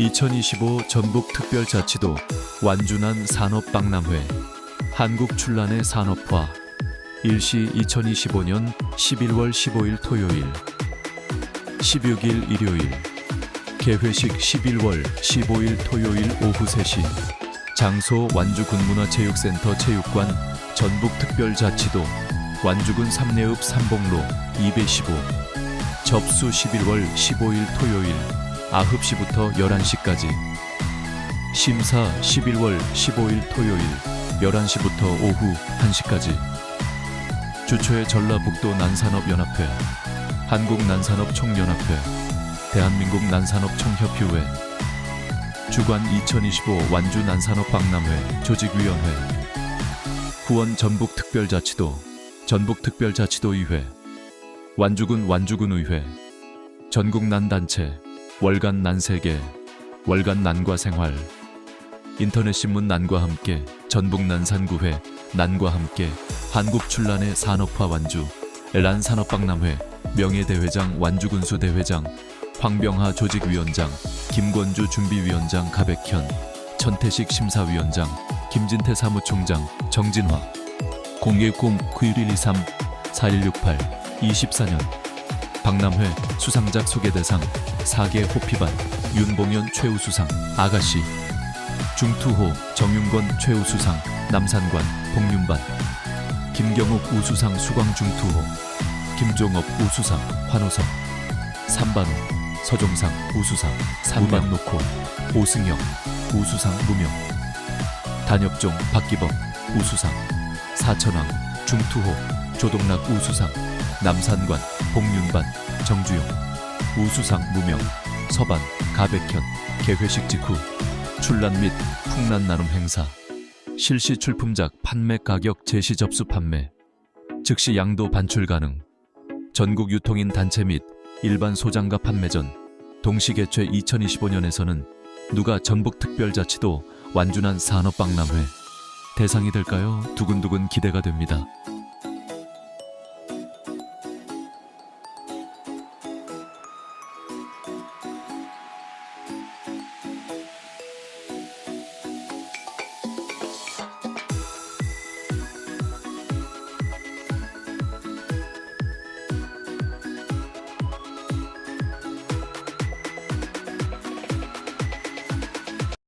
2025 전북특별자치도 완주난 산업박람회 한국출란의 산업화 일시 2025년 11월 15일 토요일 16일 일요일 개회식 11월 15일 토요일 오후 3시 장소 완주군문화체육센터 체육관 전북특별자치도 완주군 삼례읍 삼봉로 215 접수 11월 15일 토요일 9시부터 11시까지. 심사 11월 15일 토요일 11시부터 오후 1시까지. 주초에 전라북도 난산업연합회 한국난산업총연합회 대한민국 난산업총협의회 주관 2025 완주 난산업박람회 조직위원회 후원 전북특별자치도 전북특별자치도의회 완주군 완주군의회 전국 난단체 월간 난세계 월간 난과 생활. 인터넷 신문 난과 함께 전북 난산구회 난과 함께 한국 출란의 산업화 완주 란 산업박람회 명예대회장 완주군수 대회장 황병하 조직위원장 김권주 준비위원장 가백현 천태식 심사위원장 김진태 사무총장 정진화. 010-9123 4168 24년 박람회 수상작 소개대상 4개 호피반 윤봉현 최우수상 아가씨 중투호 정윤건 최우수상 남산관 복륜반 김경욱 우수상 수광 중투호 김종업 우수상 환호성 삼반호 서종상 우수상 삼반놓고 오승영 우수상 무명 단엽종 박기범 우수상 사천왕 중투호 조동락 우수상 남산관 복륜반 정주영 우수상 무명 서반 가백현 개회식 직후 출란 및 풍란 나눔 행사 실시 출품작 판매 가격 제시 접수 판매 즉시 양도 반출 가능 전국 유통인 단체 및 일반 소장가 판매전 동시 개최 2025년에서는 누가 전북특별자치도 완주난 산업박람회 대상이 될까요? 두근두근 기대가 됩니다.